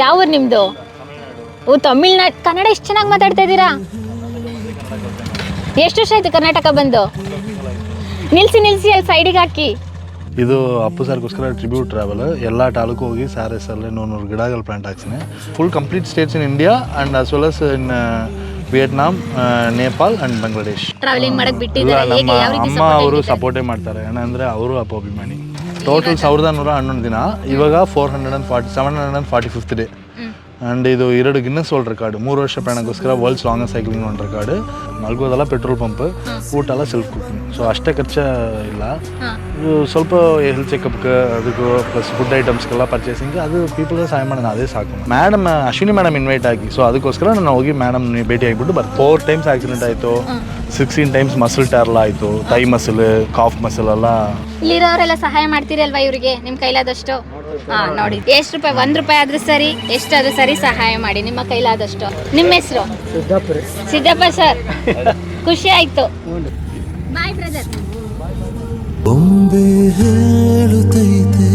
ಯಾವ ಊರು ನಿಮ್ಮದು ಓ ತಮಿಳ್ನಾಡು ಕನ್ನಡ ಎಷ್ಟು ಚೆನ್ನಾಗಿ ಮಾತಾಡ್ತಾ ಇದ್ದೀರಾ? ಎಷ್ಟು ವರ್ಷ ಆಯ್ತು ಕರ್ನಾಟಕ ಬಂದು? ನಿಲ್ಸಿ ನಿಲ್ಸಿ ಅಲ್ಲಿ ಸೈಡಿಗೆ ಹಾಕಿ. ಇದು ಅಪ್ಪು ಸರ್ಗೋಸ್ಕರ ಟ್ರಿಬ್ಯೂಟ್ ಟ್ರಾವೆಲ್ ಎಲ್ಲ ತಾಲೂಕು ಹೋಗಿ ಸಾರ್ ಹೆಸರಲ್ಲಿ ನೂರು ಗಿಡಗಳು plant ಹಾಕ್ಸಿನಿ. Full complete states in India and as well as in Vietnam Nepal and Bangladesh travelling ಮಾಡಕ್ ಬಿಟ್ಟಿದ್ದಾರೆ. ನಮ್ಮ ಅಮ್ಮ ಅವರು ಸಪೋರ್ಟೇ ಮಾಡ್ತಾರೆ. ಏನಂದ್ರೆ ಅವರು ಅಪ್ಪ ಅಭಿಮಾನಿ ಟೋಟಲ್ ಸಾವಿರದ ನೂರ ಹನ್ನೊಂದು ದಿನ. ಇವಾಗ four hundred and forty seven hundred and forty fifth day and ಇದು ಎರಡು ಗಿನ್ನೆಸ್ ವರ್ಲ್ಡ್ ರೆಕಾರ್ಡ್ ಮೂರು ವರ್ಷ ಪ್ರಯಾಣಕ್ಕೋಸ್ಕರ ವರ್ಲ್ಡ್ಸ್ ಲಾಂಗೆಸ್ಟ್ ಸೈಕ್ಲಿಂಗ್ ಒಂದು ರೆಕಾರ್ಡ್ ಮಲ್ಗೋದೆಲ್ಲ ಪೆಟ್ರೋಲ್ ಪಂಪ್ ಊಟ ಎಲ್ಲ ಸೆಲ್ಫ್ ಕುಕಿಂಗ್ ಸೊ ಅಷ್ಟೇ ಖರ್ಚ ಇಲ್ಲ. ಇದು ಸ್ವಲ್ಪ ಹೆಲ್ತ್ ಚೆಕಪ್ಗೆ ಅದಕ್ಕೂ ಪ್ಲಸ್ ಫುಡ್ ಐಟಮ್ಸ್ಗೆಲ್ಲ ಪರ್ಚೇಸಿಂಗ್ ಅದು ಪೀಪಲ್ಗೆ ಸಹಾಯ ಮಾಡೋಣ ಅದೇ ಸಾಕು. ಮೇಡಮ್ ಅಶ್ವಿನಿ ಮೇಡಮ್ ಇನ್ವೈಟ್ ಆಗಿ. ಸೊ ಅದಕ್ಕೋಸ್ಕರ ನಾನು ಹೋಗಿ ಮೇಡಮ್ ಭೇಟಿ ಆಗಿಬಿಟ್ಟು ಬರ್ತೀನಿ. ಫೋರ್ ಟೈಮ್ಸ್ ಆಕ್ಸಿಡೆಂಟ್ ಆಯಿತು. ಸಿಕ್ಸ್ಟೀನ್ ಟೈಮ್ಸ್ ಮಸಲ್ ಟ್ಯಾರ್ಲ ಆಯಿತು. ತೈ ಮಸಲ್ ಕಾಫ್ ಮಸಲ್ ಎಲ್ಲ ಇಲ್ಲಿರೋರೆಲ್ಲ ಸಹಾಯ ಮಾಡ್ತೀರಿ ಅಲ್ವಾ ಇವರಿಗೆ? ನಿಮ್ಮ ಕೈಲಾದಷ್ಟು. ಹಾ ನೋಡಿ. ಎಷ್ಟು ರೂಪಾಯಿ? ಒಂದ್ ರೂಪಾಯಿ ಆದ್ರೂ ಸರಿ ಎಷ್ಟಾದ್ರೂ ಸರಿ ಸಹಾಯ ಮಾಡಿ. ನಿಮ್ಮ ಕೈಲಾದಷ್ಟು. ನಿಮ್ಮ ಹೆಸರು? ಸಿದ್ದಪ್ಪ ಸರ್. ಖುಷಿ ಆಯ್ತು. ಬಾಯ್ ಬ್ರದರ್ ಬೊಂಬೆ ಹೇಳುತ್ತೈತೆ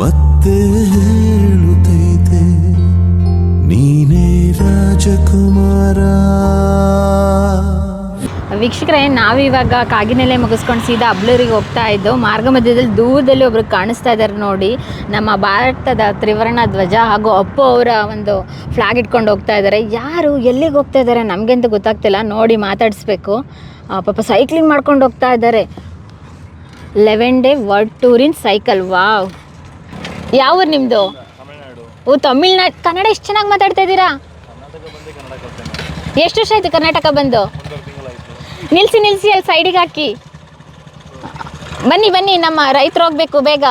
ಮತ್ತೆ ಹೇಳುತ್ತೈತೆ ನೀನೇ ರಾಜಕುಮಾರ. ವೀಕ್ಷಕರೇ ನಾವಿವಾಗ ಕಾಗಿನೆಲೆ ಮುಗಿಸ್ಕೊಂಡು ಸೀದಾ ಅಬ್ಲೂರಿಗೆ ಹೋಗ್ತಾ ಇದ್ದು ಮಾರ್ಗ ಮಧ್ಯದಲ್ಲಿ ದೂರದಲ್ಲಿ ಒಬ್ರು ಕಾಣಿಸ್ತಾ ಇದ್ದಾರೆ ನೋಡಿ. ನಮ್ಮ ಭಾರತದ ತ್ರಿವರ್ಣ ಧ್ವಜ ಹಾಗೂ ಅಪ್ಪು ಅವರ ಒಂದು ಫ್ಲಾಗ್ ಇಟ್ಕೊಂಡು ಹೋಗ್ತಾ ಇದ್ದಾರೆ ಯಾರು ಎಲ್ಲಿಗೆ ಹೋಗ್ತಾ ಇದ್ದಾರೆ ನಮಗೆಂತ ಗೊತ್ತಾಗ್ತಿಲ್ಲ. ನೋಡಿ ಮಾತಾಡಿಸ್ಬೇಕು. ಪಾಪ ಸೈಕ್ಲಿಂಗ್ ಮಾಡ್ಕೊಂಡು ಹೋಗ್ತಾ ಇದ್ದಾರೆ eleven day world tour in cycle. Wow. ಯಾವ ನಿಮ್ಮದು ಓ ತಮಿಳ್ನಾಡು ಕನ್ನಡ ಎಷ್ಟು ಚೆನ್ನಾಗಿ ಮಾತಾಡ್ತಾ ಇದ್ದೀರಾ? ಎಷ್ಟು ವರ್ಷ ಆಯಿತು ಕರ್ನಾಟಕ ಬಂದು? ನಿಲ್ಸಿ ನಿಲ್ಸಿ ಅಲ್ಲಿ ಸೈಡಿಗೆ ಹಾಕಿ. ಬನ್ನಿ ಬನ್ನಿ, ನಮ್ಮ ರೈತರು ಹೋಗ್ಬೇಕು ಬೇಗ.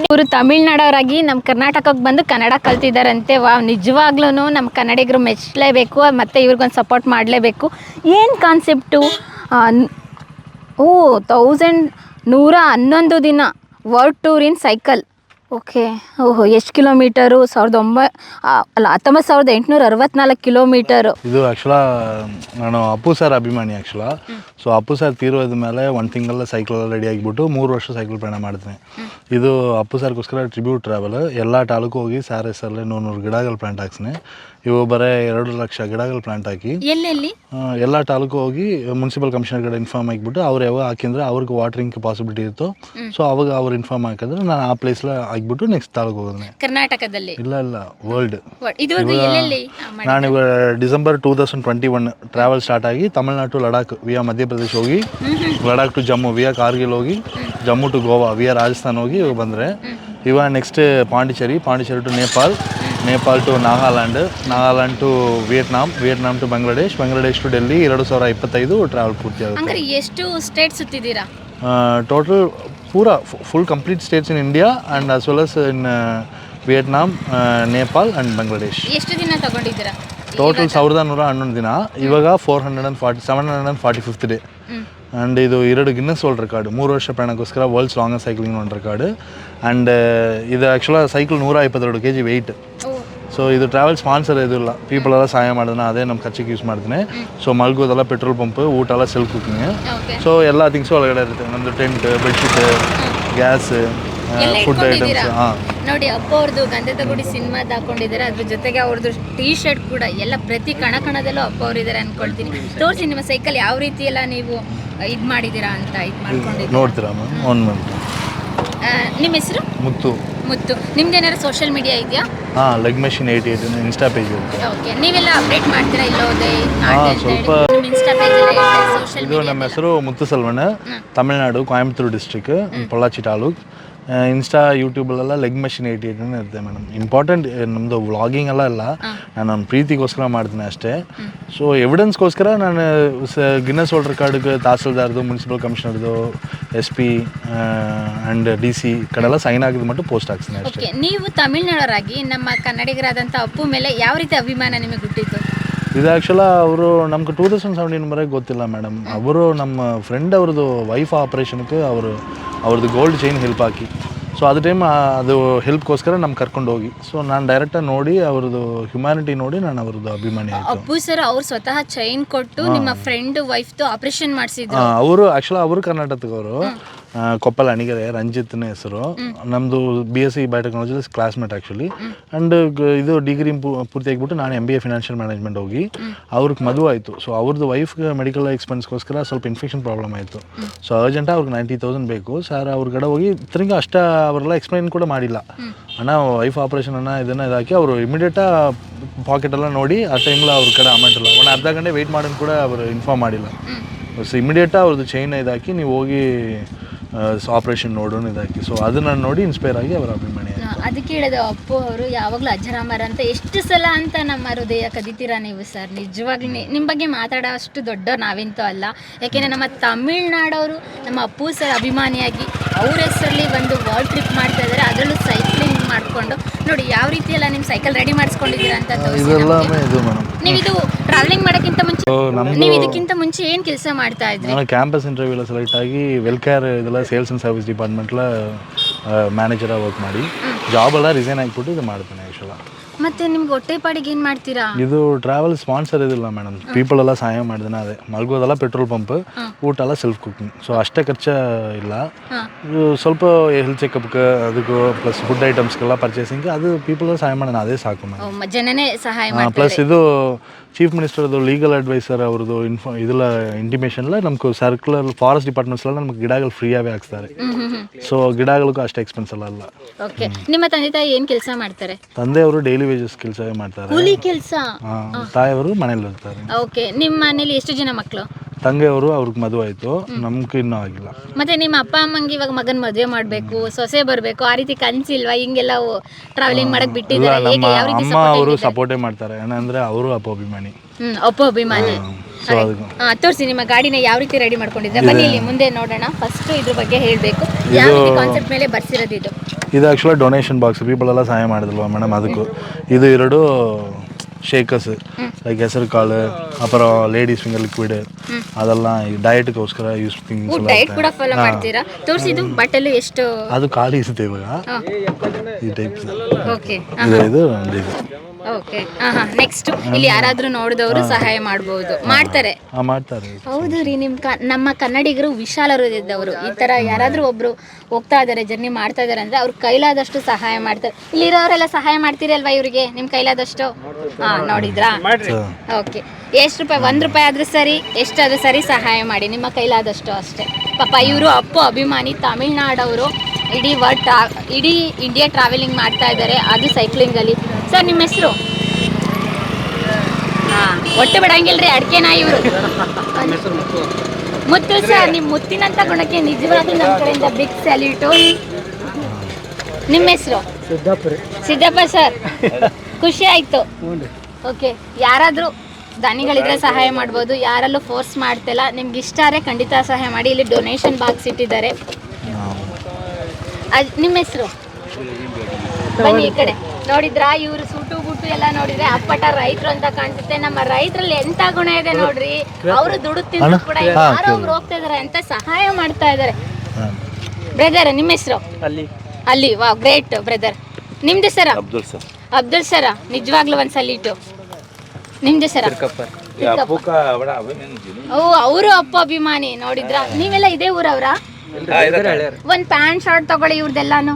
ಇವರು ತಮಿಳ್ನಾಡವರಾಗಿ ನಮ್ಮ ಕರ್ನಾಟಕಕ್ಕೆ ಬಂದು ಕನ್ನಡ ಕಲ್ತಿದ್ದಾರಂತೆ. ವಾ ನಿಜವಾಗ್ಲೂ ನಮ್ಮ ಕನ್ನಡಿಗರು ಮೆಚ್ಚಲೇಬೇಕು, ಮತ್ತು ಇವ್ರಿಗೊಂದು ಸಪೋರ್ಟ್ ಮಾಡಲೇಬೇಕು. ಏನು ಕಾನ್ಸೆಪ್ಟು ಓ ತೌಸಂಡ್ ನೂರ ಹನ್ನೊಂದು ದಿನ world tour in cycle okay. ಓಹೋ ಎಷ್ಟು ಕಿಲೋಮೀಟರು? ಸಾವಿರದ ಒಂಬೈ ಅಲ್ಲ ಹತ್ತೊಂಬತ್ತು ಸಾವಿರದ ಎಂಟುನೂರ ಅರವತ್ನಾಲ್ಕು ಕಿಲೋಮೀಟರ್. ಇದು ಆ್ಯಕ್ಚುಲ ನಾನು ಅಪ್ಪು ಸರ್ ಅಭಿಮಾನಿ ಆ್ಯಕ್ಚುಲ ಸೊ ಅಪ್ಪು ಸರ್ ತೀರೋದ ಮೇಲೆ ಒಂದು ತಿಂಗಳ ಸೈಕಲ್ ರೆಡಿ ಆಗಿಬಿಟ್ಟು ಮೂರು ವರ್ಷ ಸೈಕಲ್ ಪ್ರಯಾಣ ಮಾಡ್ತೀನಿ ಇದು ಅಪ್ಪು ಸರ್ಗೋಸ್ಕರ ಟ್ರಿಬ್ಯೂಟ್ ಟ್ರಾವೆಲ್ ಎಲ್ಲ ತಾಲೂಕು ಹೋಗಿ ಸಾರ್ ಹೆಸರಲ್ಲಿ ನೂರು ಗಿಡಗಳು ಪ್ಲಾಂಟ್ ಹಾಕ್ಸಿನಿ. ಇವು ಬರೀ ಎರಡು ಲಕ್ಷ ಗಿಡಗಳು ಪ್ಲಾಂಟ್ ಹಾಕಿ. ಎಲ್ಲೆಲ್ಲಿ? ಎಲ್ಲ ತಾಲೂಕು ಹೋಗಿ ಮುನ್ಸಿಪಲ್ ಕಮಿಷನರ್ ಕಡೆ ಇನ್ಫಾರ್ಮ್ ಆಗಿಬಿಟ್ಟು ಅವ್ರು ಯಾವಾಗ ಹಾಕಿದ್ರೆ ಅವ್ರಿಗೆ ವಾಟರಿಂಗ್ ಪಾಸಿಬಿಲಿಟಿ ಇತ್ತು. ಸೊ ಅವಾಗ ಅವ್ರು ಇನ್ಫಾರ್ಮ್ ಹಾಕಿದ್ರೆ ನಾನು ಆ ಪ್ಲೇಸ್ಲ ಆಗಿಬಿಟ್ಟು ನೆಕ್ಸ್ಟ್ ತಾಲೂಕು ಹೋಗೋದನ್ನ ಕರ್ನಾಟಕದಲ್ಲಿ? ಇಲ್ಲ ಇಲ್ಲ ವರ್ಲ್ಡ್ ನಾನು ಇವಾಗ December two thousand twenty one travel start ಆಗಿ ತಮಿಳ್ನಾಡು ಟು ಲಡಾಖ್ ವಿಯಾ ಮಧ್ಯಪ್ರದೇಶ್ ಹೋಗಿ ಲಡಾಖ್ ಟು ಜಮ್ಮು ವಿಯಾ ಕಾರ್ಗಿಲ್ ಹೋಗಿ ಜಮ್ಮು ಟು ಗೋವಾ ವಿಯಾ ರಾಜಸ್ಥಾನ್ ಹೋಗಿ ಬಂದರೆ ಇವಾಗ next Pondicherry Pondicherry to Nepal Nepal to Nagaland Nagaland to Vietnam Vietnam to Bangladesh Bangladesh to Delhi ಎರಡು ಸಾವಿರ ಇಪ್ಪತ್ತೈದು ಟ್ರಾವೆಲ್ ಪೂರ್ತಿ ಆಗುತ್ತೆ. ಹಂಗಾರೆ ಎಷ್ಟು ಸ್ಟೇಟ್ ಸುತ್ತಿದ್ದೀರಾ? ಟೋಟಲ್ ಪೂರ full complete states in India and as well as in Vietnam Nepal and Bangladesh. ಎಷ್ಟು ದಿನ ತಗೊಂಡಿದ್ದೀರಾ? ಟೋಟಲ್ ಸಾವಿರದ ನೂರ ಹನ್ನೊಂದು ದಿನ. ಇವಾಗ four hundred and forty seven hundred and forty fifth day and ಇದು ಎರಡು ಗಿನ್ನಸ್ ವರ್ಲ್ಡ್ ರೆಕಾರ್ಡ್ ಮೂರು ವರ್ಷ ಪ್ರಯಾಣಕ್ಕೋಸ್ಕರ ವರ್ಲ್ಡ್ಸ್ ಲಾಂಗೆಸ್ಟ್ ಸೈಕ್ಲಿಂಗ್ ಒಂದು ರೆಕಾರ್ಡ್ ಆ್ಯಂಡ್ ಇದು ಆ್ಯಕ್ಚುಲಾಗಿ ಸೈಕಲ್ ನೂರ ಇಪ್ಪತ್ತೆರಡು ಕೆ ಜಿ ವೆಯ್ಟ್ ಸೊ ಇದು ಟ್ರಾವೆಲ್ ಸ್ಪಾನ್ಸರ್ ಇದಿಲ್ಲ ಪೀಪಲ್ ಎಲ್ಲ ಸಹಾಯ ಮಾಡೋಣ ಅದೇ ನಮ್ಮ ಖರ್ಚಿಗೆ ಯೂಸ್ ಮಾಡ್ತೀನಿ ಸೊ ಮಲ್ಗೋದೆಲ್ಲ ಪೆಟ್ರೋಲ್ ಪಂಪ್ ಊಟ ಎಲ್ಲ ಸೆಲ್ಫ್ ಕುಕಿಂಗ್ ಸೊ ಎಲ್ಲ ಥಿಂಗ್ಸು ಒಳಗಡೆ ಇರುತ್ತೆ. ನಮ್ಮದು tent bedsheet gas food items ಹಾಂ ನೋಡಿ ಅಪ್ಪ ಅವ್ರದ್ದು ಗಂಧದ ಗುಡಿ ಸಿನಿಮಾದ ಹಾಕೊಂಡಿದ್ದಾರೆ. ಅದ್ರ ಜೊತೆಗೆ ಅವ್ರದ್ದು ಟೀ ಶರ್ಟ್ ಕೂಡ ಎಲ್ಲ ಪ್ರತಿ ಕಣ ಕಣದಲ್ಲೂ ಅಪ್ಪ ಅವರಿದ್ದಾರೆ ಅನ್ಕೊಳ್ತೀನಿ. ತೋರಿಸಿ ನಿಮ್ಮ ಸೈಕಲ್ ಯಾವ ರೀತಿ ಎಲ್ಲ ನೀವು ಇದು ಮಾಡಿದ್ದೀರಾ ಅಂತ ಇದು ಮಾಡ್ಕೊಂಡಿದ್ದೀರಾ? ನೋಡ್ತೀರಾ ಮ್ಯಾಮ್ ಮಿನಿಟ್ ನಿಮ್ಮ ಹೆಸರು? ಮುತ್ತು. ಮುತ್ತು. ನಿಮ್ದೇನಾದ್ರು ಸೋಷಿಯಲ್ ಮೀಡಿಯಾ ಇದೆಯಾ? ಹಾ leg machine eighty eight insta page ಇರುತ್ತೆ ಓಕೆ ನೀವೆಲ್ಲ ಅಪ್ಡೇಟ್ ಮಾಡ್ತೀರಾ ಇಲ್ಲೋದೆ ಹಾ, ಸ್ವಲ್ಪ- ಇನ್ಸ್ಟಾ ಪೇಜ್ ಸೋಷಿಯಲ್ ಇದು ನಮ್ಮ ಹೆಸರು ಮುತ್ತು ಸಲ್ವಣ್ಣ ತಮಿಳ್ನಾಡು ಕೋಯಂಬತ್ತೂರು ಡಿಸ್ಟ್ರಿಕ್ ಪೊಳ್ಳಾಚಿ ತಾಲೂಕ್. ಇನ್ಸ್ಟಾ ಯೂಟ್ಯೂಬಲ್ಲೆಲ್ಲ ಲೆಗ್ ಮಷಿನ್ ಏಯ್ಟಿ ಏಯ್ಟ್ ಇರುತ್ತೆ ಮೇಡಮ್ ಇಂಪಾರ್ಟೆಂಟ್ ನಮ್ಮದು ವ್ಲಾಗಿಂಗ್ ಎಲ್ಲ ಅಲ್ಲ ನಾನು ನನ್ನ ಪ್ರೀತಿಗೋಸ್ಕರ ಮಾಡ್ತೀನಿ ಅಷ್ಟೇ. ಸೊ ಎವಿಡೆನ್ಸ್ಗೋಸ್ಕರ ನಾನು ಸ ಗಿನ್ನಸ್ ವರ್ಲ್ಡ್ ರೆಕಾರ್ಡ್ಗೆ ತಹಸೀಲ್ದಾರ್ದು municipal ಕಮಿಷನರ್ದು S P and D C ಕಡೆಲ್ಲ sign ಆಗಿದ್ದು ಮಟ್ಟು ಪೋಸ್ಟ್ ಹಾಕ್ತೀನಿ ಅಷ್ಟೇ. ನೀವು ತಮಿಳ್ನಾಡರಾಗಿ ನಮ್ಮ ಕನ್ನಡಿಗರಾದಂಥ ಅಪ್ಪು ಮೇಲೆ ಯಾವ ರೀತಿ ಅಭಿಮಾನ ನಿಮಗೆ ಹುಟ್ಟಿತ್ತು ಇದು ಆ್ಯಕ್ಚುಲ ಅವರು ನಮ್ಗೆ ಟೂ ತೌಸಂಡ್ ಸೆವೆಂಟೀನ್ ಗೊತ್ತಿಲ್ಲ ಮೇಡಮ್ ಅವರು ನಮ್ಮ ಫ್ರೆಂಡ್ ಅವ್ರದ್ದು ವೈಫ್ ಆಪ್ರೇಷನ್ಗೆ ಅವರು ಅವ್ರದ್ದು ಗೋಲ್ಡ್ ಚೈನ್ ಹೆಲ್ಪ್ ಹಾಕಿ. ಸೊ ಅದು ಟೈಮ್ ಅದು ಹೆಲ್ಪ್ಗೋಸ್ಕರ ನಮ್ಗೆ ಕರ್ಕೊಂಡು ಹೋಗಿ. ಸೊ ನಾನು ಡೈರೆಕ್ಟಾಗಿ ನೋಡಿ ಅವ್ರದ್ದು ಹ್ಯುಮ್ಯಾನಿಟಿ ನೋಡಿ ನಾನು ಅವ್ರದ್ದು ಅಭಿಮಾನಿ ಆಯಿತು. ಅಪ್ಪು ಸರ್ ಅವ್ರು ಸ್ವತಃ ಚೈನ್ ಕೊಟ್ಟು ನಿಮ್ಮ ಫ್ರೆಂಡ್ ವೈಫ್ದು ಆಪರೇಷನ್ ಮಾಡಿಸಿದ್ರು. ಅವರು ಆ್ಯಕ್ಚುಲಿ ಅವರು ಕರ್ನಾಟಕದವರು. ಕೊಪ್ಪಲ್ ಅಣಿಗೆರೆ ರಂಜಿತ್ನ ಹೆಸರು. ನಮ್ಮದು B S C biotechnology classmate actually and ಇದು ಡಿಗ್ರಿ ಪೂರ್ತಿ ಆಗಿಬಿಟ್ಟು ನಾನು M B A financial management ಹೋಗಿ. ಅವ್ರಿಗೆ ಮದುವೆ ಆಯಿತು. ಸೊ ಅವ್ರದ್ದು ವೈಫ್ಗೆ ಮೆಡಿಕಲ್ ಎಕ್ಸ್ಪೆನ್ಸ್ಗೋಸ್ಕರ ಸ್ವಲ್ಪ ಇನ್ಫೆಕ್ಷನ್ ಪ್ರಾಬ್ಲಮ್ ಆಯಿತು. ಸೊ ಅರ್ಜೆಂಟ್ ಅವ್ರಿಗೆ ನೈಂಟಿ ತೌಸಂಡ್ ಬೇಕು. ಸರ್ ಅವ್ರ ಕಡೆ ಹೋಗಿ ತಿರುಗಿ ಅಷ್ಟ ಅವರೆಲ್ಲ ಎಕ್ಸ್ಪ್ಲೈನ್ ಕೂಡ ಮಾಡಿಲ್ಲ. ಅಣ್ಣ ವೈಫ್ ಆಪ್ರೇಷನ್ ಅನ್ನ ಇದನ್ನ ಇದಾಕಿ ಅವರು ಇಮಿಡಿಯೇಟಾಗಿ ಪಾಕೆಟ್ ಎಲ್ಲ ನೋಡಿ ಆ ಟೈಮಲ್ಲಿ ಅವ್ರ ಕಡೆ ಅಮೌಂಟ್ ಇಲ್ಲ ಒಂದು ಅರ್ಧ ಗಂಟೆ ವೆಯ್ಟ್ ಮಾಡೋದು ಕೂಡ ಅವರು ಇನ್ಫಾರ್ಮ್ ಮಾಡಿಲ್ಲ. ಸೊ ಇಮಿಡಿಯೇಟಾಗಿ ಅವ್ರದ್ದು ಚೈನ್ ಇದಾಕಿ ನೀವು ಹೋಗಿ ಆಪ್ರೇಷನ್ ನೋಡೋಣ ಇದಾಕಿ ಸೊ ಅದನ್ನ ನೋಡಿ ಇನ್ಸ್ಪೈರ್ ಆಗಿ ಅವರ ಅಭಿಮಾನಿ ಅದಕ್ಕೆ ಹೇಳಿದೆ ಅಪ್ಪು ಅವರು ಯಾವಾಗಲೂ ಅಜರಾಮರ ಅಂತ ಎಷ್ಟು ಸಲ ಅಂತ ನಮ್ಮ ಹೃದಯ ಕದಿತೀರಾ ನೀವು ಸರ್? ನಿಜವಾಗ್ಲೂ ನಿಮ್ಮ ಬಗ್ಗೆ ಮಾತಾಡೋ ಅಷ್ಟು ದೊಡ್ಡ ನಾವೆಂತೂ ಅಲ್ಲ. ಯಾಕೆಂದರೆ ನಮ್ಮ ತಮಿಳ್ನಾಡವರು ನಮ್ಮ ಅಪ್ಪು ಸರ್ ಅಭಿಮಾನಿಯಾಗಿ ಅವ್ರ ಹೆಸರಲ್ಲಿ ಒಂದು ವರ್ಲ್ಡ್ ಟ್ರಿಪ್ ಮಾಡ್ತಾ ಇದ್ದಾರೆ ಅದರಲ್ಲೂ ಸೈಕ್ಲಿಂಗ್ ಮಾಡಿಕೊಂಡು ನೋಡಿ ಯಾವ ರೀತಿ ಎಲ್ಲ ನಿಮ್ಮ ಸೈಕಲ್ ರೆಡಿ ಮಾಡಿಸ್ಕೊಂಡಿದ್ದೀರಾ ಅಂತ ನೀವು ಇದು ಟ್ರಾವೆಲಿಂಗ್ ಮಾಡೋಕ್ಕಿಂತ ನೀವು ಇದಕ್ಕಿಂತ ಮುಂಚೆ ಏನು ಕೆಲಸ ಮಾಡ್ತಾ ಇದ್ರಿ? ನಾನು ಕ್ಯಾಂಪಸ್ ಇಂಟರ್ವ್ಯೂ ಎಲ್ಲ ಸೆಲೆಕ್ಟ್ ಆಗಿ ವೆಲ್ಕೇರ್ ಇದೆಲ್ಲ ಸೇಲ್ಸ್ ಆ್ಯಂಡ್ ಸರ್ವಿಸ್ ಡಿಪಾರ್ಟ್ಮೆಂಟ್ ಡಿಪಾರ್ಟ್ಮೆಂಟ್ಲ ಮ್ಯಾನೇಜರಾಗಿ ವರ್ಕ್ ಮಾಡಿ. ಜಾಬ್ ಎಲ್ಲ ರಿಸೈನ್ ಆಗಿಬಿಟ್ಟು ಇದು ಮಾಡ್ತೇನೆ ಆ್ಯಕ್ಚುಲ ಮತ್ತೆ ನಿಮ್ಗೆ ಹೊಟ್ಟೆಪಾಡಿಗೆ ಏನು ಮಾಡ್ತೀರಾ? ಇದು ಟ್ರಾವೆಲ್ ಸ್ಪಾನ್ಸರ್ ಇದಿಲ್ಲ ಮೇಡಮ್ ಪೀಪಲ್ ಎಲ್ಲ ಸಹಾಯ ಮಾಡಿದ್ರೆ ಅದೇ. ಮಲ್ಗೋದೆಲ್ಲ ಪೆಟ್ರೋಲ್ ಪಂಪ್ ಊಟ ಎಲ್ಲ ಸೆಲ್ಫ್ ಕುಕಿಂಗ್ ಸೊ ಅಷ್ಟೇ ಖರ್ಚ ಇಲ್ಲ. ಇದು ಸ್ವಲ್ಪ ಹೆಲ್ತ್ ಚೆಕಪ್ಗೆ ಅದಕ್ಕೂ ಪ್ಲಸ್ ಫುಡ್ ಐಟಮ್ಸ್ಗೆಲ್ಲ ಪರ್ಚೇಸಿಂಗ್ ಅದು ಪೀಪಲ್ ಸಹಾಯ ಮಾಡೋಣ. ಅದೇ ಸಾಕು ಮೇಡಮ್ ಜನನೇ ಸಹಾಯ ಪ್ಲಸ್ ಇದು ಚೀಫ್ ಮಿನಿಸ್ಟರ್ದು ಲೀಗಲ್ ಅಡ್ವೈಸರ್ ಅವ್ರದ್ದು ಇನ್ಫಾ ಇದೆಲ್ಲ ಇಂಟಿಮೇಷನ್ ಎಲ್ಲ ನಮ್ಗೆ ಸರ್ಕ್ಯುಲರ್ ಫಾರೆಸ್ಟ್ ಡಿಪಾರ್ಟ್ಮೆಂಟ್ಸ್ ಎಲ್ಲ ನಮ್ಗೆ ಗಿಡಗಳು ಫ್ರೀಯಾಗೇ ಹಾಕ್ತಾರೆ ಸೊ ಗಿಡಗಳಿಗೂ ಅಷ್ಟು ಎಕ್ಸ್ಪೆನ್ಸ್ ಎಲ್ಲ ಅಲ್ಲ. ಓಕೆ ನಿಮ್ಮ ತಂದೆ ತಾಯಿ ಏನ್ ಕೆಲಸ ಮಾಡ್ತಾರೆ? ತಂದೆಯವರು ಡೈಲಿ ವೇಜಸ್ ಕೆಲಸ ಮಾಡ್ತಾರೆ. ಕೂಲಿ ಕೆಲಸ? ತಾಯಿಯವರು ಮನೇಲಿ ಇರ್ತಾರೆ. ಓಕೆ ನಿಮ್ಮ ಮನೇಲಿ ಎಷ್ಟು ಜನ ಮಕ್ಕಳು ತಂದೆಯವರು ಅವ್ರಿಗೆ ಮದುವೆ ಆಯ್ತು. ನಮ್ಗೆ ಇನ್ನೂ ಆಗಿಲ್ಲ. ಮತ್ತೆ ನಿಮ್ಮ ಅಪ್ಪ ಅಮ್ಮಂಗೆ ಇವಾಗ ಮಗನ್ ಮದುವೆ ಮಾಡಬೇಕು ಸೊಸೆ ಬರಬೇಕು ಆ ರೀತಿ ಕನ್ಸಿಲ್ವಾ? ಹಿಂಗೆಲ್ಲ ಟ್ರಾವೆಲಿಂಗ್ ಮಾಡಕ್ ಇಲ್ಲ ಬಿಟ್ಟಿದ್ದಾರೆ ನಮ್ಮ ಹೇಗೆ ಯಾವ ರೀತಿ ಅಮ್ಮ ಅವರು ಸಪೋರ್ಟೇ ಮಾಡ್ತಾರೆ. ಏನಂದ್ರೆ ಅವರು ಅಪ್ಪ ಅಭಿಮಾನಿ. ಹ್ಮ್ ಅಪ್ಪ ಅಭಿಮಾನಿ. ಸೊ ಅದಕ್ಕೆ ಹಾ ತೋರಿಸಿ ನಿಮ್ಮ ಗಾಡಿನ ಯಾವ ರೀತಿ ರೆಡಿ ಮಾಡ್ಕೊಂಡಿದ್ರೆ ಬನ್ನಿ ಇಲ್ಲಿ ಮುಂದೆ ನೋಡೋಣ. ಫಸ್ಟ್ ಇದ್ರ ಬಗ್ಗೆ ಹೇಳಬೇಕು. ಯಾವ ರೀತಿ ಕಾನ್ಸೆಪ್ಟ್ ಮೇಲೆ ಬರ್ಸಿರೋದು ಇದು? ಇದು ಆ್ಯಕ್ಚುಲಾಗಿ ಡೊನೇಷನ್ ಬಾಕ್ಸ್ ಪೀಪಲ್ ಎಲ್ಲ ಸಹಾಯ ಮಾಡಿದ್ರಲ್ವ ಮೇಡಮ್ ಅದಕ್ಕೂ. ಇದು ಎರಡು ஷேக்கர்ஸு லைக் ಹೆಸರು கால் அப்புறம் லேடிஸ் ஃபிங்கர் ಲಿಕ್ವಿಡ್ ಅದೆಲ್ಲ ಡಯಟ್ಗೋಸ್ಕರ ಯೂಸ್ ಥಿಂಗ್ಸ್ ಎಲ್ಲ ಡಯಟ್ ಕೂಡ ಫಾಲೋ ಮಾಡ್ತೀರಾ? ತೋರಿಸಿದ್ದು ಬಟ್ಟಲು ಎಷ್ಟು? ಅದು ಖಾಲಿ ಇರುತ್ತೆ ಇವಾಗ. ಈ ಟೈಪ್ ಓಕೆ ಇದು ಇದು. ಓಕೆ. ಹಾ ನೆಕ್ಸ್ಟ್ ಇಲ್ಲಿ ಯಾರಾದರೂ ನೋಡಿದವರು ಸಹಾಯ ಮಾಡಬಹುದು ಮಾಡ್ತಾರೆ. ಆ, ಮಾಡ್ತಾರೆ. ಹೌದು ರೀ ನಿಮ್ ಕ ನಮ್ಮ ಕನ್ನಡಿಗರು ವಿಶಾಲ ಹೃದಯದವರು. ಈ ತರ ಯಾರಾದ್ರೂ ಒಬ್ರು ಹೋಗ್ತಾ ಇದಾರೆ ಜರ್ನಿ ಮಾಡ್ತಾ ಇದಾರೆ ಅಂದ್ರೆ ಅವ್ರ ಕೈಲಾದಷ್ಟು ಸಹಾಯ ಮಾಡ್ತಾರೆ. ಇಲ್ಲಿರೋರೆಲ್ಲ ಸಹಾಯ ಮಾಡ್ತೀರಿ ಅಲ್ವಾ ಇವ್ರಿಗೆ? ನಿಮ್ ಕೈಲಾದಷ್ಟು? ಹಾ ನೋಡಿದ್ರಾ? ಓಕೆ. ಎಷ್ಟು ರೂಪಾಯಿ ಒಂದ್ ರೂಪಾಯಿ ಆದ್ರೂ ಸರಿ ಎಷ್ಟಾದ್ರೂ ಸರಿ ಸಹಾಯ ಮಾಡಿ. ನಿಮ್ಮ ಕೈಲಾದಷ್ಟು ಅಷ್ಟೇ. ಪಾಪ ಇವರು ಅಪ್ಪು ಅಭಿಮಾನಿ ತಮಿಳ್ನಾಡವರು. ಇಡೀ ವರ್ಲ್ಡ್ ಟ್ರಾ ಇಡೀ ಇಂಡಿಯಾ ಟ್ರಾವೆಲಿಂಗ್ ಮಾಡ್ತಾ ಇದ್ದಾರೆ ಅದು ಸೈಕ್ಲಿಂಗಲ್ಲಿ ಸರ್ ನಿಮ್ಮ ಹೆಸರು? ಹಾಂ ಒಟ್ಟು ಬಿಡಂಗಿಲ್ರಿ ಅಡಿಕೆ ನಾಯಿ ಇವರು. ಮುತ್ತು ಸರ್ ನಿಮ್ಮ ಮುತ್ತಿನಂತ ಗುಣಕ್ಕೆ ನಿಜವಾಗ್ಲೂ ನಮ್ಮ ಕಡೆಯಿಂದ ಬಿಗ್ ಸ್ಯಾಲ್ಯೂಟು ನಿಮ್ಮ ಹೆಸರು? ಸಿದ್ದಪ್ಪ ಸರ್ ಖುಷಿ ಆಯ್ತು. ಓಕೆ ಯಾರಾದರೂ ದಾನಿಗಳಿದ್ರೆ ಸಹಾಯ ಮಾಡ್ಬೋದು ಯಾರಲ್ಲೂ ಫೋರ್ಸ್ ಮಾಡ್ತಿಲ್ಲ ನಿಮ್ಗೆ ಇಷ್ಟ ಆದರೆ ಖಂಡಿತ ಸಹಾಯ ಮಾಡಿ ಇಲ್ಲಿ ಡೊನೇಷನ್ ಬಾಕ್ಸ್ ಇಟ್ಟಿದ್ದಾರೆ. ನಿಮ್ಮ ಹೆಸರು? ಬನ್ನಿ ಈ ಕಡೆ. ನೋಡಿದ್ರಾ? ಇವರು ಸೂಟು ಬುಟ್ಟು ಎಲ್ಲ ನೋಡಿದ್ರೆ ಅಪ್ಪಟ ರೈತರು ಅಂತ ಕಾಣಿಸುತ್ತೆ. ನಮ್ಮ ರೈತರಲ್ಲಿ ಎಂತ ಗುಣ ಇದೆ ನೋಡ್ರಿ? ಅವರು ದುಡುತ್ತಿದ್ರು ತಿಂದ್ರು ಕೂಡ ಯಾರೋ ಒಬ್ರು ಹೋಗ್ತಾ ಇದಾರೆ ಅಂತ ಸಹಾಯ ಮಾಡ್ತಾ ಇದಾರೆ. ಬ್ರದರ್ ನಿಮ್ಮ ಹೆಸರು? ಅಲ್ಲಿ. ಅಲ್ಲಿ. ವಾ ಗ್ರೇಟ್ ಬ್ರದರ್. ನಿಮ್ದು ಸರ ಅಬ್ದುಲ್ ಸರ್. ಅಬ್ದುಲ್ ಸರ? ನಿಜವಾಗ್ಲೂ ಒಂದ್ ಸಲೀಟು ನಿಮ್ದು ಸರ. ಓ ಅವರು ಅಪ್ಪ ಅಭಿಮಾನಿ. ನೋಡಿದ್ರ? ನೀವೆಲ್ಲ ಇದೇ ಊರವ್ರ? ಒಂದ್ ಪ್ಯಾಂಟ್ ಶರ್ಟ್ ತಗೊಳ್ಳಿ ಇವ್ರದೆಲ್ಲಾನು.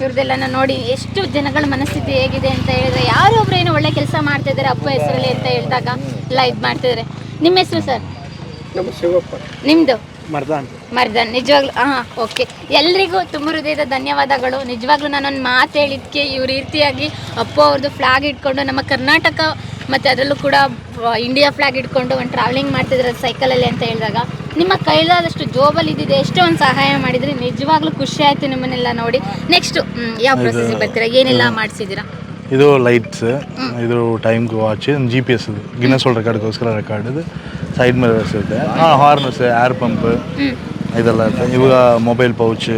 ಇವ್ರದ್ದೆಲ್ಲಾನು ನೋಡಿ ಎಷ್ಟು ಜನಗಳ ಮನಸ್ಥಿತಿ ಹೇಗಿದೆ ಅಂತ ಹೇಳಿದ್ರೆ ಯಾರೋ ಒಬ್ರು ಏನು ಒಳ್ಳೆ ಕೆಲಸ ಮಾಡ್ತಾ ಇದ್ದಾರೆ ಅಪ್ಪ ಹೆಸರಲ್ಲಿ ಅಂತ ಹೇಳಿದಾಗ ಎಲ್ಲ ಇದು ಮಾಡ್ತಿದ್ದಾರೆ. ನಿಮ್ಮ ಹೆಸರು ಸರ್? ನಮ್ಮ ಶಿವಪ್ಪ. ನಿಮ್ದು? ಮರ್ದಾನ್. ಮರ್ದನ್ ನಿಜವಾಗ್ಲೂ ಹಾಂ ಓಕೆ. ಎಲ್ರಿಗೂ ತುಂಬ ಹೃದಯದ ಧನ್ಯವಾದಗಳು. ನಿಜವಾಗ್ಲೂ ನಾನೊಂದು ಮಾತು ಹೇಳಿದ್ಕೆ ಇವ್ರ ರೀತಿಯಾಗಿ ಅಪ್ಪ ಅವ್ರದ್ದು ಫ್ಲಾಗ್ ಇಟ್ಕೊಂಡು ನಮ್ಮ ಕರ್ನಾಟಕ ಮತ್ತು ಅದರಲ್ಲೂ ಕೂಡ ಇಂಡಿಯಾ ಫ್ಲಾಗ್ ಇಟ್ಕೊಂಡು ಒಂದು ಟ್ರಾವೆಲಿಂಗ್ ಮಾಡ್ತಿದ್ರೆ ಸೈಕಲಲ್ಲಿ ಅಂತ ಹೇಳಿದಾಗ. ನಿಮ್ಮ ಕೈಲಾದಷ್ಟು ಜೋಬಲ್ಲಿ ಇದ್ದಿದೆ ಎಷ್ಟೋ ಒಂದು ಸಹಾಯ ಮಾಡಿದ್ರೆ ನಿಜವಾಗ್ಲೂ ಖುಷಿ ಆಯ್ತು ನಿಮ್ಮನ್ನೆಲ್ಲ ನೋಡಿ. ನೆಕ್ಸ್ಟ್ ಯಾವ ಪ್ರೊಸೆಸ್ ಬರ್ತೀರಾ? ಏನೆಲ್ಲ ಮಾಡಿಸಿದ್ದೀರಾ? ಇದು ಲೈಟ್ಸ್ ಇದು time watch G P S Guinness world ರೆಕಾರ್ಡ್ಗೋಸ್ಕರ record ಇದು. ಸೈಡ್ ಮಿರರ್ಸ್ ಇರುತ್ತೆ ಹಾಂ ಹಾರ್ನಸ್ ಏರ್ ಪಂಪ್ ಇದೆಲ್ಲ ಇರುತ್ತೆ. ಇವಾಗ ಮೊಬೈಲ್ ಪೌಚ್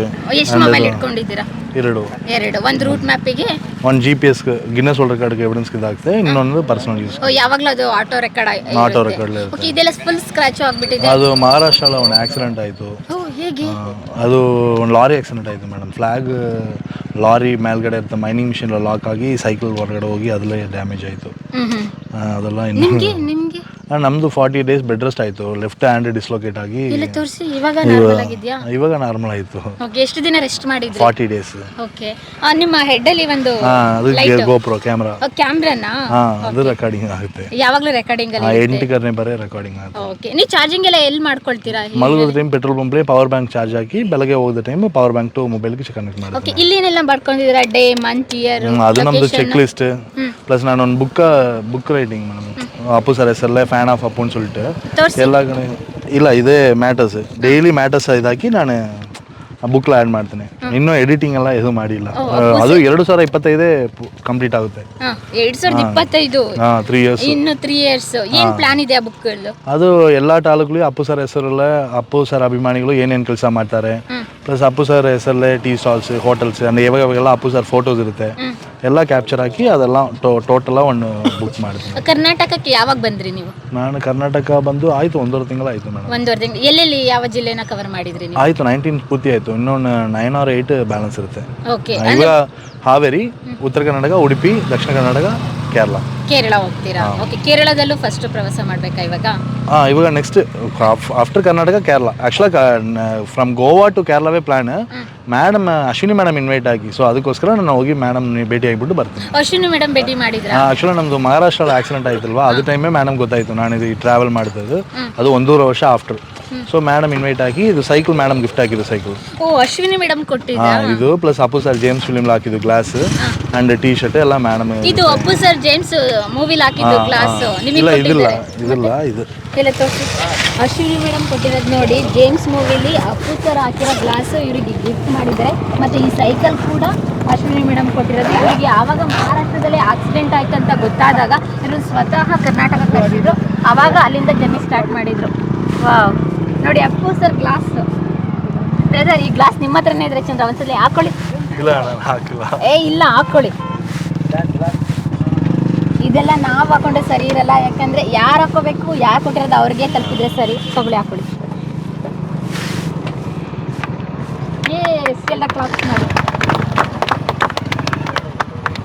ಎಷ್ಟು ಮೊಬೈಲ್ ಇಟ್ಕೊಂಡಿದ್ದೀರಾ? ಎರಡು. ಎರಡು. ಒಂದು ರೂಟ್ ಮ್ಯಾಪಿಗೆ ಒಂದು G P S Guinness world record evidence ಇದಾಗುತ್ತೆ ಇನ್ನೊಂದು ಪರ್ಸನಲ್ ಯೂಸ್ ಯಾವಾಗಲೂ ಅದು ಆಟೋ ರೆಕಾರ್ಡ್ ಆಟೋ ರೆಕಾರ್ಡ್ ಇದೆಲ್ಲ ಫುಲ್ ಸ್ಕ್ರಾಚ್ ಆಗಿಬಿಟ್ಟಿದೆ. ಅದು ಮಹಾರಾಷ್ಟ್ರಲ್ಲ ಒಂದು ಆಕ್ಸಿಡೆಂಟ್ ಆಯಿತು. ಹೇಗೆ? ಅದು ಒಂದು ಲಾರಿ ಆಕ್ಸಿಡೆಂಟ್ ಆಯಿತು ಮೇಡಮ್. ಫ್ಲಾಗ್ ಲಾರಿ ಮೇಲ್ಗಡೆ ಇರ್ತ ಮೈನಿಂಗ್ ಮಿಷಿನ್ ಲಾಕ್ ಆಗಿ ಸೈಕಲ್ ಹೊರಗಡೆ ಹೋಗಿ ಅದರಲ್ಲೇ ಡ್ಯಾಮೇಜ್ ಆಯಿತು. ಅದೆಲ್ಲ ಇನ್ನು ನಮ್ದು ನಿಮ್ಗೆ? ಫಾರ್ಟಿ ಡೇಸ್ ಬೆಡ್ ರೆಸ್ಟ್ ಆಯಿತು. ಲೆಫ್ಟ್ ಹ್ಯಾಂಡ್ ಡಿಸ್ಲೋಕೇಟ್ ಆಗಿ ಇಲ್ಲ ತೋರಿಸಿ. ಇವಾಗ ನಾರ್ಮಲ್ ಆಗಿದ್ಯಾ? ಇವಾಗ ನಾರ್ಮಲ್ ಆಯಿತು. ಓಕೆ ಎಷ್ಟು ದಿನ ರೆಸ್ಟ್ ಮಾಡಿದ್ರಿ? Forty days. ಓಕೆ ನಿಮ್ಮ ಹೆಡ್ ಅಲ್ಲಿ ಒಂದು ಹಾಂ ಅದು ಗೋಪ್ರೋ ಕ್ಯಾಮ್ರಾ ಕ್ಯಾಮ್ರಾನಾ? ಹಾಂ ಅದು ರೆಕಾರ್ಡಿಂಗ್ ಆಗುತ್ತೆ. ಯಾವಾಗಲೂ ರೆಕಾರ್ಡಿಂಗ್ ಆ ಅಲ್ಲಿ ಎಂಟು ಕರ್ನೆ ಬರೀ ರೆಕಾರ್ಡಿಂಗ್ ಆಗುತ್ತೆ. ಓಕೆ ನೀವು ಚಾರ್ಜಿಂಗ್ ಎಲ್ಲ ಎಲ್ಲಿ ಮಾಡ್ಕೊಳ್ತೀರಾ? ಮಲಗೋದ ಟೈಮ್ ಪೆಟ್ರೋಲ್ ಪಂಪ್ಲೇ ಪವರ್ ಬ್ಯಾಂಕ್ ಚಾರ್ಜ್ ಹಾಕಿ ಬೆಳಗ್ಗೆ ಹೋದ ಟೈಮ್ ಪವರ್ ಬ್ಯಾಂಕ್ ಟು ಮೊಬೈಲ್ಗೆ ಕನೆಕ್ಟ್ ಮಾಡಿ ಓಕೆ ಇಲ್ಲೇನೆಲ್ಲ ಬರ್ಕೊಂಡಿದ್ದೀರಾ? ಡೇ ಮಂತ್ ಇಯರ್ ಅದು ನಮ್ಮ ಚೆಕ್ ಲಿಸ್ಟ್ ಪ್ಲಸ್ ನಾನು ಒಂದು book book writing madam Appu sir ಹೆಸರಲ್ಲೇ ಫ್ಯಾನ್ ಆಫ್ ಅಪ್ಪು ಅಂತ ತೋರ್ಸಿ. ಎಲ್ಲ ಇಲ್ಲ ಇದೇ ಮ್ಯಾಟರ್ಸ್ ಡೈಲಿ ಮ್ಯಾಟರ್ಸ್ ಇದಾಕಿ ನಾನು ಬುಕ್ಲ ಆ್ಯಡ್ ಮಾಡ್ತೇನೆ. ಇನ್ನೂ ಎಡಿಟಿಂಗ್ ಎಲ್ಲ ಇದು ಮಾಡಿಲ್ಲ. ಅದು ಎರಡು ಸಾವಿರ ಇಪ್ಪತ್ತೈದೇ ಕಂಪ್ಲೀಟ್ ಆಗುತ್ತೆ. ಹಾ ಎರಡ್ ಸಾವಿರದ ಇಪ್ಪತ್ತೈದು. ಹಾಂ ತ್ರೀ ಇಯರ್ಸ್ ಇನ್ನು ತ್ರೀ ಇಯರ್ಸ್ ಏನ್ ಪ್ಲಾನ್ ಇದೆ ಆ ಬುಕ್ಗಳು ಅದು ಎಲ್ಲ ತಾಲೂಕು ಅಪ್ಪು ಸರ್ ಹೆಸರಲ್ಲೇ ಅಪ್ಪು ಸರ್ ಅಭಿಮಾನಿಗಳು ಏನೇನು ಕೆಲಸ ಮಾಡ್ತಾರೆ. ಪ್ಲಸ್ ಅಪ್ಪು ಸರ್ ಹೆಸರಲ್ಲೇ ಟೀ ಸ್ಟಾಲ್ಸ್ ಹೋಟೆಲ್ಸ್ ಅಂದರೆ ಯಾವಾಗ ಯಾವಾಗೆಲ್ಲ ಅಪ್ಪು ಸರ್ ಫೋಟೋಸ್ ಇರುತ್ತೆ. ಎಲ್ಲ ಕ್ಯಾಪ್ಚರ್ ಹಾಕಿ ಅದೆಲ್ಲ ಟೋಟಲ್ ಒಂದು ಬುಕ್ ಮಾಡ್ತೀನಿ ಕರ್ನಾಟಕಕ್ಕೆ ಯಾವಾಗ ಬಂದ್ರಿ ನೀವು? ನಾನು ಕರ್ನಾಟಕ ಬಂದು ಆಯಿತು ಒಂದೂವರೆ ತಿಂಗಳು ಆಯಿತು ಮೇಡಮ್. ಒಂದೂವರೆ ತಿಂಗಳು. ಎಲ್ಲೆಲ್ಲಿ ಯಾವ ಜಿಲ್ಲೆನ ಕವರ್ ಮಾಡಿದ್ರಿ ನೀವು? ಆಯಿತು ನೈನ್ಟೀನ್ ಪೂರ್ತಿ ಆಯಿತು. ಇನ್ನೊಂದು ನೈನ್ ಆರ್ ಏಯ್ಟ್ ಬ್ಯಾಲೆನ್ಸ್ ಇರುತ್ತೆ. ಓಕೆ ಇವಾಗ ಹಾವೇರಿ ಉತ್ತರ ಕರ್ನಾಟಕ ಉಡುಪಿ ದಕ್ಷಿಣ ಕರ್ನಾಟಕ ಕೇರಳ. ಕೇರಳ ಹೋಗ್ತೀರಾ? ಓಕೆ ಕೇರಳದಲ್ಲೂ ಫಸ್ಟ್ ಪ್ರವಾಸ ಮಾಡ್ಬೇಕಾ ಇವಾಗ? ಹಾಂ ಇವಾಗ ನೆಕ್ಸ್ಟ್ ಆಫ್ಟರ್ ಕರ್ನಾಟಕ ಕೇರಳ. ಆ್ಯಕ್ಚುಲಾಗಿ from Goa to ಕೇರಳವೇ plan madam Ashwini madam invite ಆಗಿ ಸೊ ಅದಕ್ಕೋಸ್ಕರ ನಾನು ಹೋಗಿ ಮೇಡಮ್ ಭೇಟಿ ಆಗಿಬಿಟ್ಟು ಬರ್ತೀನಿ. ಅಶ್ವಿನಿ ಮೇಡಮ್ ಭೇಟಿ ಮಾಡಿದ್ರ? ಆಕ್ಚುಲಿ ನಮ್ಮದು ಮಹಾರಾಷ್ಟ್ರಲ್ಲಿ ಆಕ್ಸಿಡೆಂಟ್ ಆಯ್ತಲ್ವಾ? ಅದು ಟೈಮೇ ಮೇಡಮ್ ಗೊತ್ತಾಯಿತು ನಾನು ಇದು ಟ್ರಾವೆಲ್ ಮಾಡ್ತಿದ್ದು. ಅದು ಒಂದೂವರೆ ವರ್ಷ ಆಫ್ಟರ್ ಸೊ ಮೇಡಮ್ ಇನ್ವೈಟ್ ಆಗಿ ಇದು ಸೈಕಲ್ ಮೇಡಮ್ ಗಿಫ್ಟ್ ಹಾಕಿದ್ದು ಸೈಕಲ್ ಓ ಅಶ್ವಿನಿ ಮೇಡಮ್ ಕೊಟ್ಟಿದ್ದ ಇದು plus Appu sir James film ಹಾಕಿದ್ದು ಗ್ಲಾಸ್ ಅಂಡ್ ಟೀ ಶರ್ಟ್ ಎಲ್ಲ ಮೇಡಮ್ ಇದು ಅಪ್ಪು ಸರ್ ಜೇಮ್ಸ್ ಮೂವಿಲಿ ಹಾಕಿದ್ದು ಗ್ಲಾಸ್ ಇಲ್ಲ ಇದಿಲ್ಲ ಇದಿಲ್ಲ ಇದು. ಎಲ್ಲ ತೋರಿಸಿ. ಅಶ್ವಿನಿ ಮೇಡಮ್ ಕೊಟ್ಟಿರೋದು ನೋಡಿ ಜೇಮ್ಸ್ ಮೂವಿಲಿ ಅಪ್ಪು ಸರ್ ಹಾಕಿರೋ ಗ್ಲಾಸ್ ಇವರಿಗೆ ಗಿಫ್ಟ್ ಮಾಡಿದ್ದಾರೆ. ಮತ್ತೆ ಈ ಸೈಕಲ್ ಕೂಡ ಅಶ್ವಿನಿ ಮೇಡಮ್ ಕೊಟ್ಟಿರೋದು. ಇವರಿಗೆ ಆವಾಗ ಮಹಾರಾಷ್ಟ್ರದಲ್ಲಿ ಆಕ್ಸಿಡೆಂಟ್ ಆಯ್ತು ಅಂತ ಗೊತ್ತಾದಾಗ ಇವರು ಸ್ವತಃ ಕರ್ನಾಟಕ ಕರೆದಿದ್ರು. ಆವಾಗ ಅಲ್ಲಿಂದ ಜರ್ನಿ ಸ್ಟಾರ್ಟ್ ಮಾಡಿದ್ರು. ವಾವ್ ನೋಡಿ ಅಪ್ಪು ಸರ್ ಗ್ಲಾಸ್ ಬ್ರದರ್ ಈ ಗ್ಲಾಸ್ ನಿಮ್ಮ ಹತ್ರನೇ ಇದ್ರೆ ಚಂದ್ರ ಒಂದ್ಸಲಿ ಹಾಕೊಳ್ಳಿ. ಏ ಇಲ್ಲ ಹಾಕೊಳ್ಳಿ. ಇದೆಲ್ಲ ನಾವು ಹಾಕೊಂಡ್ರೆ ಸರಿ ಇರಲ್ಲ. ಯಾಕಂದ್ರೆ ಯಾರು ಹಾಕೋಬೇಕು ಯಾರು ಕೊಟ್ಟಿರೋದು ಅವ್ರಿಗೆ ತಲುಪಿದ್ರೆ ಸರಿ. ತಗೊಳ್ಳಿ ಹಾಕೊಳ್ಳಿ. ಎಲ್ಲ ಕ್ಲಾಸ್ ಮಾಡಿ.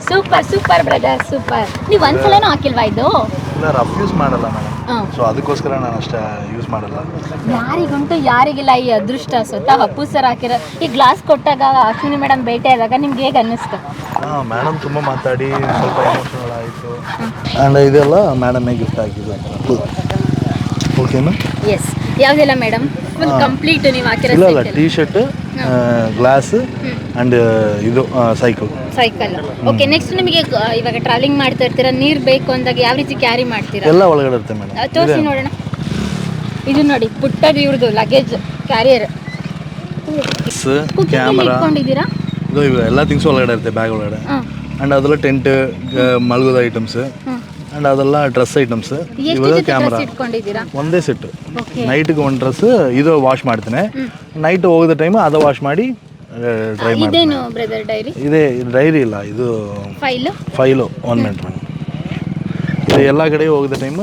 ಸೂಪರ್ ಸೂಪರ್ ಬ್ರದರ್ ಸೂಪರ್ ನೀವು ಒಂದ್ಸಲನೂ ಹಾಕಿಲ್ವಾ ಇದು? ಇಲ್ಲ ರಫ್ ಯೂಸ್ ಮಾಡಲ್ಲ ಮೇಡಮ್ ಸೊ ಅದಕ್ಕೋಸ್ಕರ ನಾನು ಅಷ್ಟೇ ಯೂಸ್ ಮಾಡಲ್ಲ. ಯಾರಿಗುಂಟು ಯಾರಿಗಿಲ್ಲ ಈ ಅದೃಷ್ಟ ಸ್ವತಃ ಅಪ್ಪು ಸರ್ ಹಾಕಿರೋ ಈ ಗ್ಲಾಸ್ ಕೊಟ್ಟಾಗ ಅಶ್ವಿನಿ ಮೇಡಮ್ ಭೇಟಿ ಆದಾಗ ನಿಮ್ಗೆ ಹೇಗೆ ಅನ್ನಿಸ್ತು? ಮೇಡಮ್ ತುಂಬ ಮಾತಾಡಿ ಸ್ವಲ್ಪ ಎಮೋಷನಲ್ ಆಯಿತು. ಆ್ಯಂಡ್ ಇದೆಲ್ಲ ಮೇಡಮೇ ಗಿಫ್ಟ್ ಹಾಕಿದ್ದು ಓಕೆನಾ ಎಸ್ ಯಾವುದೆಲ್ಲ ಮೇಡಮ್ ಫುಲ್ ಕಂಪ್ಲೀಟ್ ನೀವು ಹಾಕಿರೋ ಇಲ್ಲ ಇಲ್ಲ ಟೀ ಶರ್ಟ್ ಗ್ಲಾಸ್ ಅಂಡ್ ಇದು ಸೈಕಲ್ ಸೈಕಲ್ ಓಕೆ ನೆಕ್ಸ್ಟ್ ನಿಮಗೆ ಇವಾಗ ಟ್ರಾವೆಲಿಂಗ್ ಮಾಡ್ತಾ ಇರ್ತೀರಾ? ನೀರು ಬೇಕು ಅಂದಾಗ ಯಾವ ರೀತಿ ಕ್ಯಾರಿ ಮಾಡ್ತೀರಾ? ಎಲ್ಲ ಒಳಗಡೆ ಇರುತ್ತೆ ಮೇಡಮ್ ಅಹ್, ತೋರಿಸಿ ನೋಡೋಣ. ಇದು ನೋಡಿ ಪುಟ್ಟದು ಇವ್ರದ್ದು ಲಗೇಜ್ ಕ್ಯಾರಿಯರ್ ಕ್ಯಾಮರಾ ಇಟ್ಕೊಂಡಿದ್ದೀರಾ? ಇದು ಇವು ಎಲ್ಲ ಥಿಂಗ್ಸ್ ಒಳಗಡೆ ಇರುತ್ತೆ ಬ್ಯಾಗ್ ಒಳಗಡೆ. ಅಂಡ್ ಅದೆಲ್ಲ ಟೆಂಟ್ ಮಲಗೋದ ಐಟಮ್ಸ್ ಅಂಡ್ ಅದೆಲ್ಲ ಡ್ರೆಸ್ ಐಟಮ್ಸ್ ಎಷ್ಟು ಇವಾಗ ಜೊತೆ ಕ್ಯಾಮ್ರಾ ಇಟ್ಕೊಂಡಿದ್ದೀರಾ? ಒಂದೇ ಸೆಟ್ ನೈಟ್ಗೆ ಒಂದು ಡ್ರೆಸ್ ಇದು ವಾಶ್ ಮಾಡ್ತೇನೆ. ನೈಟ್ ಹೋಗಿದ ಟೈಮ್ ಅದು ವಾಶ್ ಮಾಡಿ ಡ್ರೈ ಮಾಡಿ ಇದೇನು ಬ್ರದರ್ ಡೈರಿ ಇದೇ ಡೈರಿ ಇಲ್ಲ ಇದು ಫೈಲು ಫೈಲು ಒನ್ ಮಿನಿಟ್ ಇದು ಎಲ್ಲ ಕಡೆ ಹೋಗಿದ ಟೈಮ್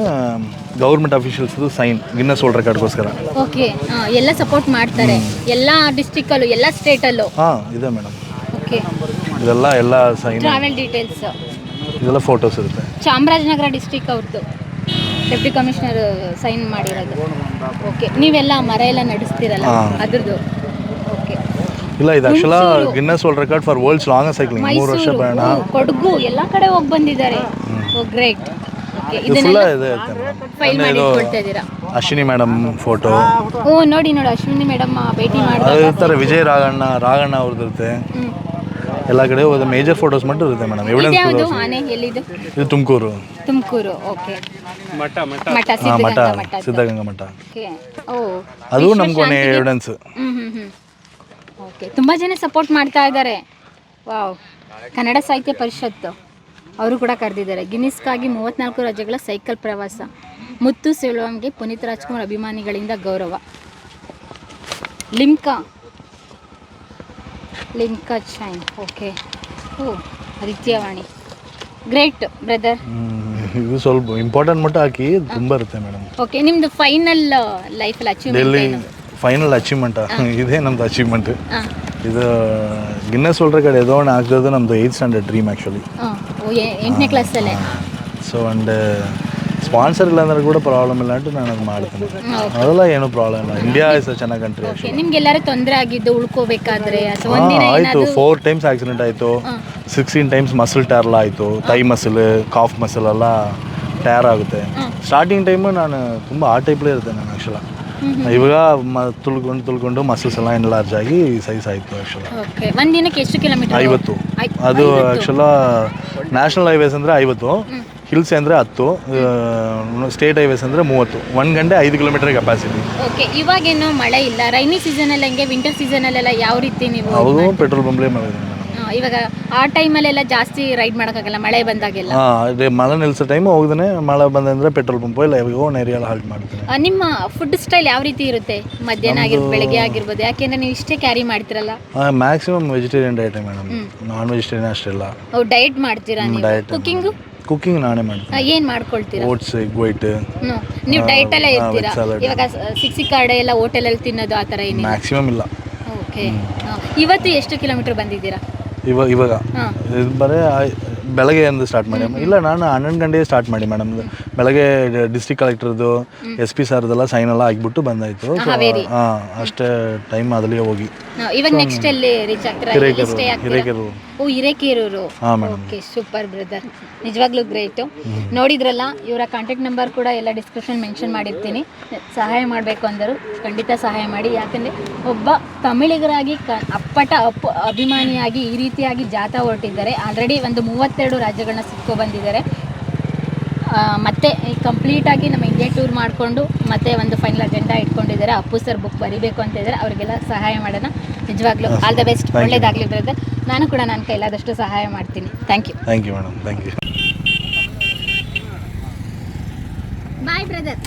ಗೌರ್ಮೆಂಟ್ ಅಫಿಷಿಯಲ್ಸ್ದು ಸೈನ್ ಗಿನ್ನಸ್ ವರ್ಲ್ಡ್ ರೆಕಾರ್ಡ್ಗೋಸ್ಕರ ಓಕೆ ಎಲ್ಲ ಸಪೋರ್ಟ್ ಮಾಡ್ತಾರೆ. ಎಲ್ಲ ಡಿಸ್ಟ್ರಿಕ್ಟಲ್ಲೂ ಎಲ್ಲ ಸ್ಟೇಟಲ್ಲೂ ಹಾಂ ಇದೆ ಮೇಡಮ್ ಓಕೆ ಇದೆಲ್ಲ ಎಲ್ಲ ಸೈನ್ ಟ್ರಾವೆಲ್ ಡೀಟೇಲ್ಸ್ ಇದೆಲ್ಲ ಫೋಟೋಸ್ ಇರುತ್ತೆ. ಚಾಮರಾಜನಗರ ಡಿಸ್ಟ್ರಿಕ್ಟ್ ಅವ್ರದ್ದು ಡೆಪ್ಟಿ ಕಮಿಷನರ್ ಸೈನ್ ಮಾಡಿರೋದು. ಓಕೆ ನೀವೆಲ್ಲ ಮರ ಎಲ್ಲ ನಡೆಸ್ತೀರಲ್ಲ? ಹಾ. ಅದ್ರದ್ದು. ಓಕೆ ಇಲ್ಲ ಇದು actually Guinness world record for world's longest cycling ಮೂರು ವರ್ಷ ಮೈಸೂರು ಪ್ರಯಾಣ ಓ, ಕೊಡಗು ಎಲ್ಲ ಕಡೆ ಹೋಗಿ ಬಂದಿದ್ದಾರೆ. ಓ ಗ್ರೇಟ್ ಓಕೆ ಇದು ಇದನ್ನೆಲ್ಲ ಇದೆ ಫೈಲ್ ಮಾಡಿ ಇಟ್ಕೊಳ್ತಾ ಇದ್ದೀರಾ? ಅಶ್ವಿನಿ ಮೇಡಮ್ ಫೋಟೋ ಓ ನೋಡಿ ನೋಡಿ ಅಶ್ವಿನಿ ಮೇಡಮ್ ಭೇಟಿ ಅದು ಅದೇ ಥರ ವಿಜಯ್ ರಾಘಣ್ಣ ರಾಘಣ್ಣ ಅವ್ರದ್ದು ಇರುತ್ತೆ ಹ್ಮ್. ಎಲ್ಲ ಕಡೆ ಹೋದ ಮೇಜರ್ ಫೋಟೋಸ್ மட்டும் ಇರುತ್ತೆ ಮೇಡಮ್ ಎವಿಡೆನ್ಸ್ ಇದ್ಯಾವುದು ಆನೆ ಎಲ್ಲಿದು ಇದು ತುಮಕೂರು ತುಮಕೂರು ಓಕೆ ಮಠ ಮಠ ಮಠ ಹಾಂ ಮಠ ಸಿದ್ಧಗಂಗಾ ಮಠ ಸಿದ್ಧಗಂಗಾ ಮಠ ಓಕೆ ಓ ಅದು ನಮ್ಗೊಂದು ಎವಿಡೆನ್ಸ್ ಹ್ಮ್ ಹ್ಮ್ ಹ್ಮ್ ಓಕೆ ತುಂಬ ಜನ ಸಪೋರ್ಟ್ ಮಾಡ್ತಾ ಇದ್ದಾರೆ ವಾವ್ ಕನ್ನಡ ಸಾಹಿತ್ಯ ಪರಿಷತ್ತು ಅವರು ಕೂಡ ಕರೆದಿದ್ದಾರೆ ಗಿನ್ನಿಸ್ಗಾಗಿ ಮೂವತ್ನಾಲ್ಕು ರಾಜ್ಯಗಳ ಸೈಕಲ್ ಪ್ರವಾಸ ಮುತ್ತು ಸೆಲ್ವಂಗೆ ಪುನೀತ್ ರಾಜ್ಕುಮಾರ್ ಅಭಿಮಾನಿಗಳಿಂದ ಗೌರವ ಲಿಮ್ಕಾ ಲಿಮ್ಕಾ ಶೈನ್ ಓಕೆ ಓ ಆದಿತ್ಯವಾಣಿ. ಗ್ರೇಟ್ ಬ್ರದರ್ ಇದು ಸ್ವಲ್ಪ ಇಂಪಾರ್ಟೆಂಟ್ ಮಟ್ಟ ಹಾಕಿ ತುಂಬಾ ಇರುತ್ತೆ ಮೇಡಮ್ ಓಕೆ ನಿಮ್ದು ಫೈನಲ್ ಲೈಫಲ್ಲಿ ಅಚೀವ್ಮೆಂಟ್ ಡೆಲ್ಲಿ ಫೈನಲ್ ಅಚೀವ್ಮೆಂಟ್ ಇದೇ ನಮ್ದು ಅಚೀವ್ಮೆಂಟ್ ಇದು ಗಿನ್ನೆಸ್ ವರ್ಲ್ಡ್ ರೆಕಾರ್ಡ್ ಎದೋಣ ಆಗೋದು ನಮ್ದು ಏಯ್ತ್ ಸ್ಟ್ಯಾಂಡರ್ಡ್ ಡ್ರೀಮ್ ಆ್ಯಕ್ಚುಲಿ ಎಂಟನೇ ಕ್ಲಾಸಲ್ಲೇ ಸೊ ಆ್ಯಂಡ್ ಸ್ಪಾನ್ಸರ್ ಇಲ್ಲ ಅಂದ್ರೆ ಕೂಡ ಪ್ರಾಬ್ಲಮ್ ಇಲ್ಲ ಅಂತ ನಾನು ಅದು ಮಾಡ್ತೀನಿ. ಅದೆಲ್ಲ ಏನು ಪ್ರಾಬ್ಲಮ್ ಇಲ್ಲ. ಇಂಡಿಯಾ ಇಸ್ ಅ ಚೆನ್ನಾಗಿ ಕಂಟ್ರಿ ನಿಮ್ಗೆಲ್ಲರೂ ತೊಂದರೆ ಆಗಿದ್ದು ಉಳ್ಕೋಬೇಕಾದ್ರೆ ಅಥವಾ ಒಂದಿನ ಆಯಿತು. ಏನಾದ್ರು ಫೋರ್ ಟೈಮ್ಸ್ ಆಕ್ಸಿಡೆಂಟ್ ಆಯಿತು. ಸಿಕ್ಸ್ಟೀನ್ ಟೈಮ್ಸ್ ಮಸಲ್ ಟೈರ್ಲ ಆಯಿತು. ತೈ ಮಸಲ್ ಕಾಫ್ ಮಸಲ್ ಎಲ್ಲ ಟೈರ್ ಆಗುತ್ತೆ. ಸ್ಟಾರ್ಟಿಂಗ್ ಟೈಮು ನಾನು ತುಂಬ ಆ ಟೈಪ್ಲೇ ಇರುತ್ತೆ ನಾನು ಆ್ಯಕ್ಚುಲ ಇವಾಗ ಮ ತುಳ್ಕೊಂಡು ತುಳ್ಕೊಂಡು ಮಸಲ್ಸ್ ಎಲ್ಲ ಎನ್ಲಾರ್ಜ್ ಆಗಿ ಸೈಜ್ ಆಯಿತು ಆ್ಯಕ್ಚುಲ ಓಕೆ ಒಂದಿನಕ್ಕೆ ಎಷ್ಟು ಕಿಲೋಮೀಟರ್ ಐವತ್ತು. ಅದು ಆ್ಯಕ್ಚುಲ ನ್ಯಾಷನಲ್ ಹೈವೇಸ್ ಅಂದರೆ ಐವತ್ತು. ಹಿಲ್ಸ್ ಅಂದರೆ ಹತ್ತು ಸ್ಟೇಟ್ ಹೈವೇಸ್ ಅಂದರೆ ಮೂವತ್ತು. ಒಂದು ಗಂಟೆ ಐದು ಕಿಲೋಮೀಟರ್ ಕೆಪಾಸಿಟಿ ಓಕೆ ಇವಾಗೇನು ಮಳೆ ಇಲ್ಲ. ರೈನಿ ಸೀಸನ್ ಅಲ್ಲಿ ಹಂಗೆ ವಿಂಟರ್ ಸೀಸನ್ ಅಲ್ಲೆಲ್ಲ ಯಾವ ರೀತಿ ನೀವು ಹೌದು ಪೆಟ್ರೋಲ್ ಪಂಪ್ಲೇ ಮಾಡಿದ್ದೀನಿ ಇವಾಗ ಆ ಟೈಮಲ್ಲೆಲ್ಲ ಜಾಸ್ತಿ ರೈಡ್ ಮಾಡೋಕ್ಕಾಗಲ್ಲ ಮಳೆ ಬಂದಾಗೆಲ್ಲ. ಹಾಂ ಮಳೆ ನಿಲ್ಸೋ ಟೈಮ್ ಹೋಗ್ದೇ ಮಳೆ ಬಂದಂದ್ರೆ ಪೆಟ್ರೋಲ್ ಪಂಪ್ ಇಲ್ಲ ಓನ್ ಏರಿಯಲ್ಲ ಹಾಲ್ಟ್ ಮಾಡ್ತೀನಿ ನಿಮ್ಮ ಫುಡ್ ಸ್ಟೈಲ್ ಯಾವ ರೀತಿ ಇರುತ್ತೆ? ಮಧ್ಯಾಹ್ನ ಆಗಿರ್ಬೋದು ಬೆಳಗ್ಗೆ ಆಗಿರ್ಬೋದು ಯಾಕೆಂದ್ರೆ ನೀವು ಇಷ್ಟೇ ಕ್ಯಾರಿ ಮಾಡ್ತಿರಲ್ಲ? Maximum vegetarian diet madam. Non vegetarian ಅಷ್ಟೇ ಇಲ್ಲ ಡಯಟ್ ಮಾಡ್ತೀರಾ diet. ಕುಕಿಂಗು ನಾನೇ ಮಾಡ್ತೀನಿ. ಏನು ಮಾಡ್ಕೊಳ್ತೀರಾ? Oats egg white hmm. ನೀವು ಡೈಟ್ ಎಲ್ಲ ಇರ್ತೀರಾ? ಈಗ salad. ಇವಾಗ ಸಿಕ್ ಹೋಟೆಲ್ ಕಾರ್ಡೆ ಎಲ್ಲ ಹೋಟೆಲಲ್ಲಿ ತಿನ್ನೋದು ಆ ಥರ ಏನಿಲ್ಲ? ಮ್ಯಾಕ್ಸಿಮಮ್ ಇಲ್ಲ. ಓಕೆ ಇವತ್ತು ಎಷ್ಟು ಕಿಲೋಮೀಟರ್ ಬಂದಿದ್ದೀರಾ? ಇವಾಗ ಇವಾಗ? ಹಾಂ. ಇದು ಬರೀ ಆಯ್- ಬೆಳಗ್ಗೆ ಎಂದು ಸ್ಟಾರ್ಟ್ ಮಾಡಿ. ಇಲ್ಲ ನಾನು ಹನ್ನೊಂದು ಗಂಟೆಗೆ ಸ್ಟಾರ್ಟ್ ಮಾಡಿ ಮೇಡಮ್ ಬೆಳಗ್ಗೆ ಡಿಸ್ಟ್ರಿಕ್ಟ್ ಕಲೆಕ್ಟರ್ದು ಎಸ್ ಪಿ ಸರ್ದೆಲ್ಲ ಸೈನ್ ಎಲ್ಲ ಆಗಿಬಿಟ್ಟು ಬಂದಾಯ್ತು. ಹಾಂ ಅಷ್ಟೇ ಟೈಮ್ ಅದಲ್ಲಿಗೆ ಹೋಗಿ. ಇವಾಗ ನೆಕ್ಸ್ಟ್ ಅಲ್ಲಿ ರೀಚ್ ಆಗ್ತೀರಾ? ಹಿರೇಕೆರೂರು ಓ ಹಿರೇಕೇರೂರು. ಹಾಂ ಮೇಡಮ್ ಓಕೆ ಸೂಪರ್ ಬ್ರದರ್ ನಿಜವಾಗ್ಲೂ ಗ್ರೇಟ್ ನೋಡಿದ್ರಲ್ಲ ಇವರ ಕಾಂಟ್ಯಾಕ್ಟ್ ನಂಬರ್ ಕೂಡ ಎಲ್ಲ ಡಿಸ್ಕ್ರಿಪ್ಷನ್ ಮೆನ್ಷನ್ ಮಾಡಿರ್ತೀನಿ. ಸಹಾಯ ಮಾಡಬೇಕು ಅಂದರು. ಖಂಡಿತ ಸಹಾಯ ಮಾಡಿ. ಯಾಕಂದರೆ ಒಬ್ಬ ತಮಿಳಿಗರಾಗಿ ಕ ಅಪ್ಪಟ ಅಪ್ಪು ಅಭಿಮಾನಿಯಾಗಿ ಈ ರೀತಿಯಾಗಿ ಜಾಥಾ ಹೊರಟಿದ್ದಾರೆ. ಆಲ್ರೆಡಿ ಒಂದು ಮೂವತ್ತೆರಡು ರಾಜ್ಯಗಳನ್ನ ಸಿಕ್ಕೋ ಬಂದಿದ್ದಾರೆ ಮತ್ತೆ ಕಂಪ್ಲೀಟಾಗಿ ನಮ್ಮ ಇಂಡಿಯಾ ಟೂರ್ ಮಾಡಿಕೊಂಡು ಮತ್ತೆ ಒಂದು ಫೈನಲ್ ಅಜೆಂಡಾ ಇಟ್ಕೊಂಡಿದ್ದಾರೆ. ಅಪ್ಪು ಸರ್ ಬುಕ್ ಬರಿಬೇಕು ಅಂತ ಇದ್ದಾರೆ. ಅವರಿಗೆಲ್ಲ ಸಹಾಯ ಮಾಡೋಣ. ನಿಜವಾಗ್ಲೂ ಆಲ್ ದ ಬೆಸ್ಟ್ ಒಳ್ಳೇದಾಗ್ಲಿ ಬ್ರದರ್ ನಾನು ಕೂಡ ನನ್ನ ಕೈಲಾದಷ್ಟು ಸಹಾಯ ಮಾಡ್ತೀನಿ. Thank you thank you madam thank you bye brother